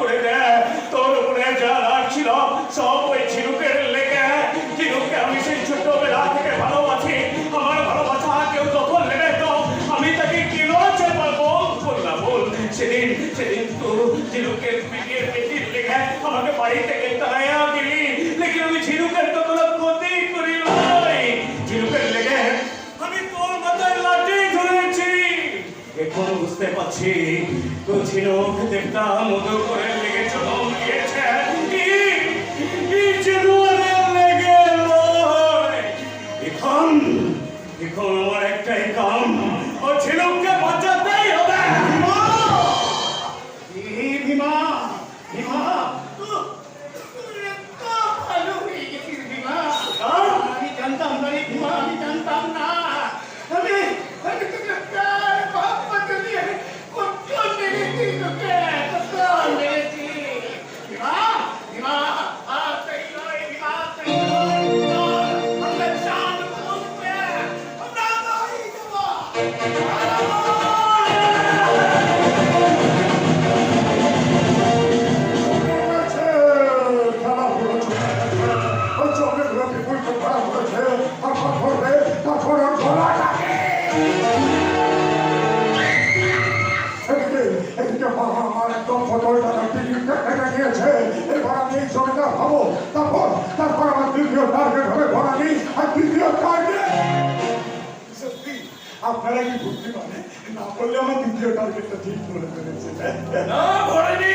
করে দেয়। তোর উপরে যা রাগ ছিল, সব ওই ঝিনুকের লেগে। ঝিনুককে আমি সেই ছোটবেলা থেকে ভালোবাসি। আমার ভালোবাসা কেউ দখল নেবে তো আমি তাকে কিনো আছে বল বল বললাম, বল, সেদিন সেদিন তো ঝিনুকের আছি। কঠিন দেখতাম মতো করে তারপর তারপর আমার তৃতীয় টার্গেট হবে ঘোড়া নেই আর তৃতীয় টার্গেট আপনারা কি বুঝতে পারে না বললে আমার দ্বিতীয় টার্গেটটা ঠিক করে ফেলেছে। না বলেনি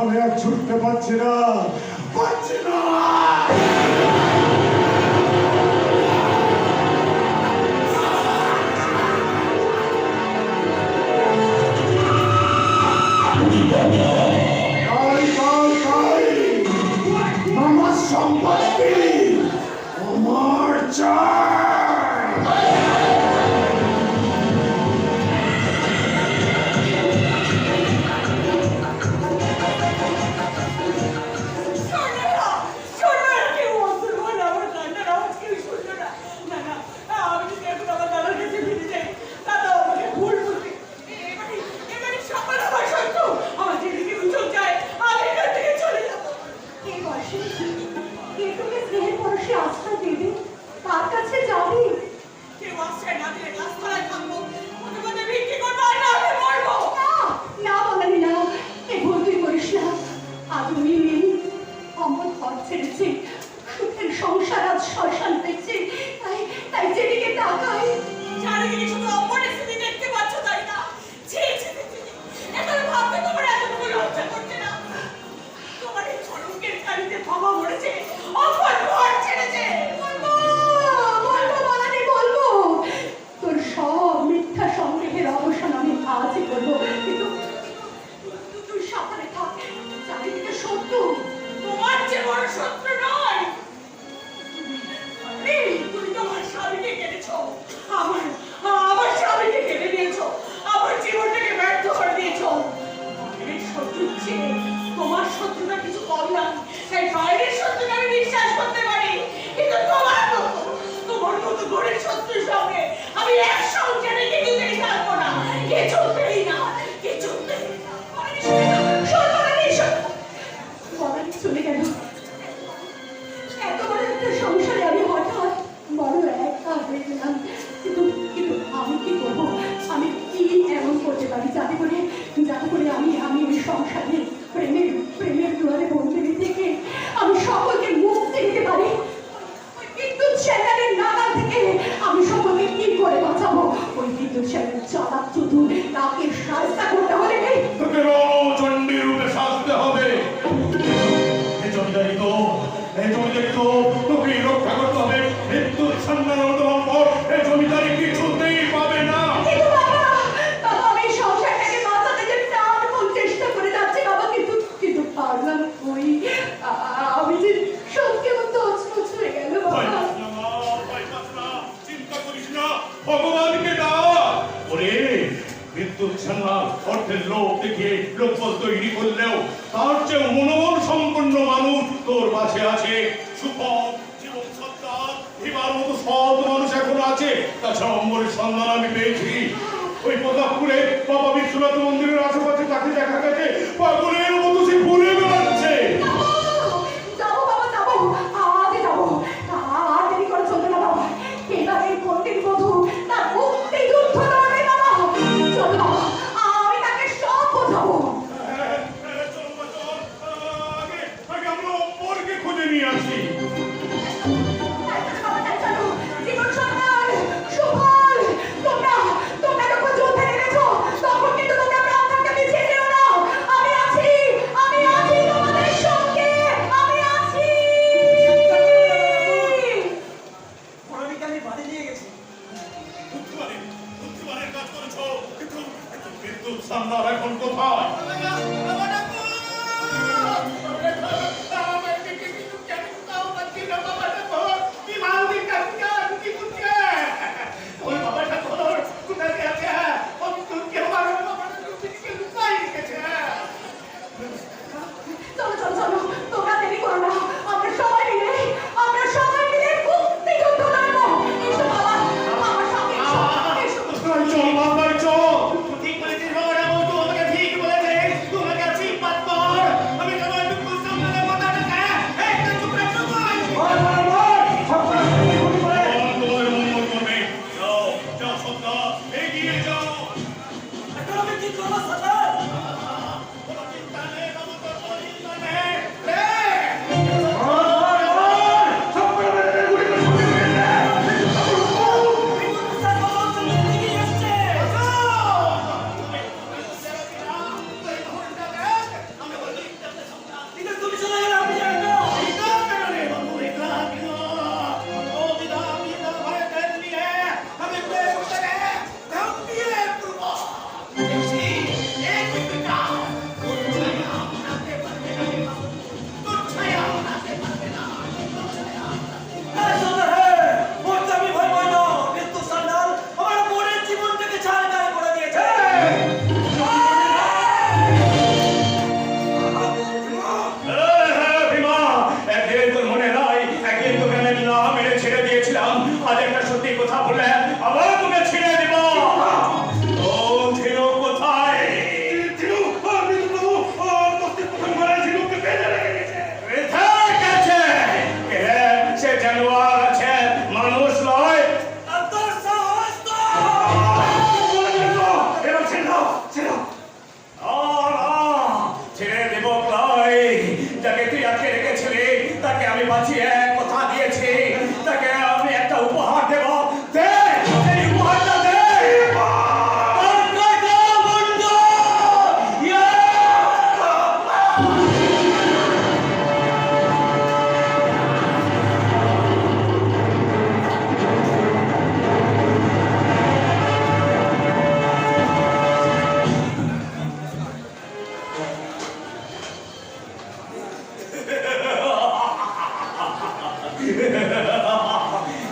আমি আর ছুটতে পারছি না। পারছি না। অথবা সম্পূর্ণ মানুষ তোর মাঝে আছে। সুপথ মানুষ আছে। সন্ধান আমি পেয়েছি। ওই প্রতাপপুরে বাবা বিশ্বনাথ মন্দিরের আশেপাশে তাকে দেখা গেছে।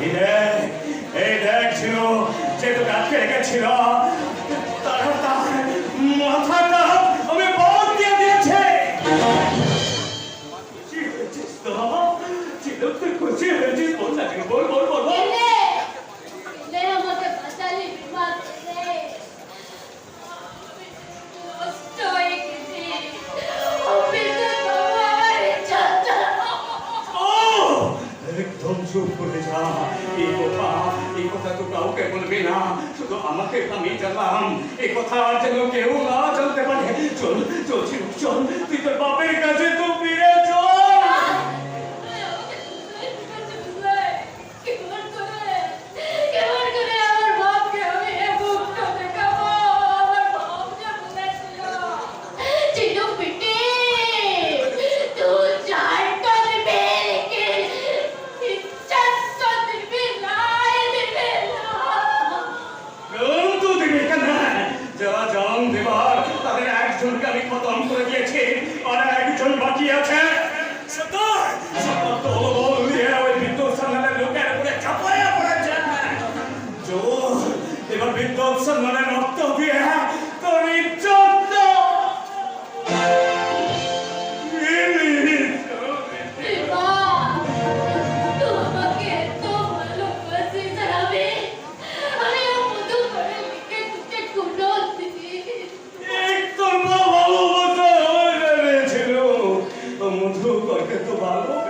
এই দেখ এই দেখ ছিল যে তোকে আটকে রেখেছিল না, শুধু আমাকে আমি জানলাম, এ কথা আর যেন কেউ না জানতে পারে। চল চল চল, তুই তোর বাপের কাছে তো ফিরে বিভাগ তাদের একজনকে আমি খতম করে দিয়েছি। আর একজন বাকি আছে। সরকার তো ওই বিদ্যুৎ মানে লোকের উপরে চাপায়া জোর, এবার মধু করকে তো ভালোবেসে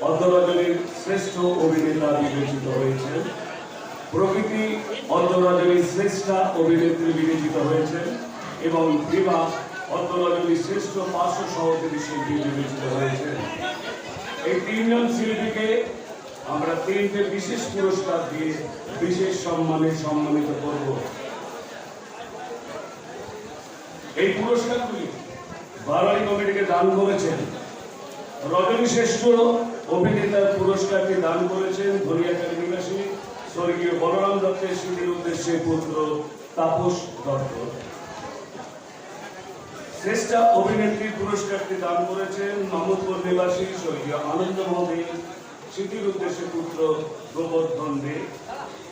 অর্ধরজনীর শ্রেষ্ঠ অভিনেতা বিবেচিত হয়েছেন প্রকৃতি অর্ধরজনীর শ্রেষ্ঠা অভিনেত্রী বিবেচিত হয়েছেন এবং বিমা অর্ধরজনীর শ্রেষ্ঠ পার্শ্ব শিল্পী বিবেচিত হয়েছেন এই তিনজন শিল্পীকে আমরা তিনটে বিশেষ পুরস্কার দিয়ে বিশেষ সম্মানে সম্মানিত করব। এই পুরস্কারগুলি বারোয়ারি কমিটিকে দান করেছেন রজনী শ্রেষ্ঠ অভিনেতার পুরস্কারটি দান করেছেন ধরিয়াকালী নিবাসী স্বর্গীয় বলরাম দত্তের স্মৃতির উদ্দেশ্যে পুত্র তাপস দত্ত। শ্রেষ্ঠ অভিনেত্রী পুরস্কারটি দান করেছেন মাহমুদপুর নিবাসী স্বর্গীয় আনন্দ মোদী স্মৃতির উদ্দেশ্যে পুত্র গোবর্ধন দে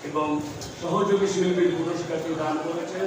এবং সহযোগী শিল্পীর পুরস্কারটি দান করেছেন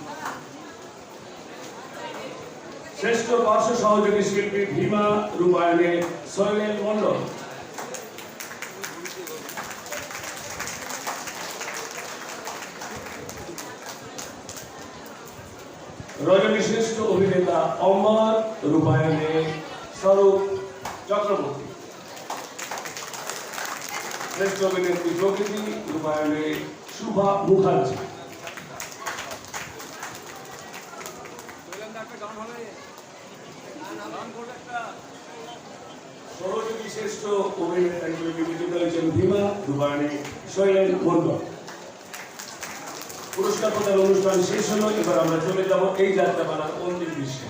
শ্রেষ্ঠ পার্শ্ব সহযোগী শিল্পী ভীমা রূপায়ণে শৈলেন মণ্ডল। রজনী শ্রেষ্ঠ অভিনেতা অমর রূপায়ণে স্বরূপ চক্রবর্তী। শ্রেষ্ঠ অভিনেত্রী প্রকৃতি রূপায়ণে শুভা মুখার্জী। পুরস্কার প্রদান অনুষ্ঠান শেষ হলো এবার আমরা চলে যাব এই যাত্রাপালার অন্তিম দৃশ্যে।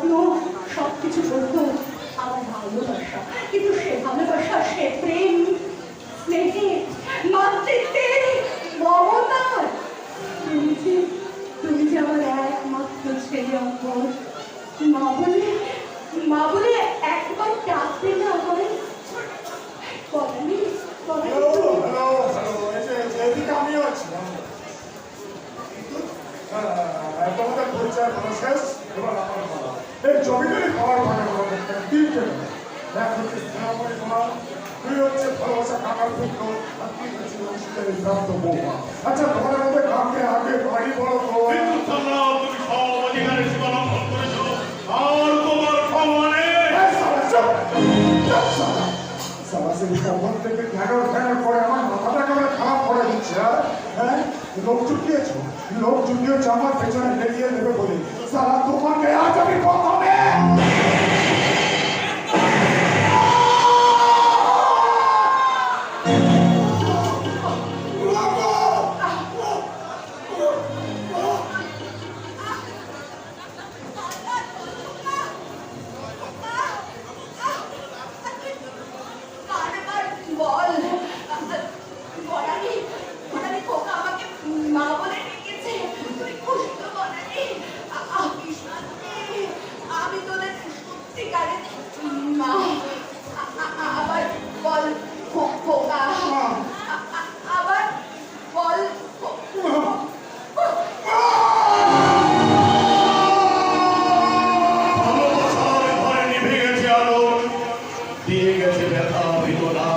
স্বপ্ন সব কিছু বলতো আমার ভালোবাসা। কিন্তু সে ভালোবাসা, সে প্রেম, স্নেহে, মাতৃত্বে মমতার তুমি যে তুমি যে আমার একমাত্র ছেলে মা বলে মা বলে, একবার ডাকবে না আমার কখনই তোমাদের পরিচয় শেষ, এবার আমার এই জমিদারি খাওয়ার মানে একটা তিনটে। এক হচ্ছে স্নেহময়ী কুমার দুই হচ্ছে ভালোবাসা কাকার পুত্র আর তিন হচ্ছে এই বৌমা। আচ্ছা তোমাদের মধ্যে কাকে আগে বাড়ি বড় তো? বিদ্যুৎ সম্রাট তুমি সব অধিকারের সীমা করেছ। আর তোমার ক্ষমা নেই। সেই কখন থেকে ঘ্যানর ঘ্যানর করে আমার মাথাটা কেমন খারাপ করে দিচ্ছে, হ্যাঁ? হ্যাঁ? লোক জুটিয়েছো লোক জুটিয়েছো আমার পেছনে লেগিয়ে দেবে বলে। সারা তোমাকে আজ আমি প্রথমে দিয়ে গেছে ব্যথা বেদনা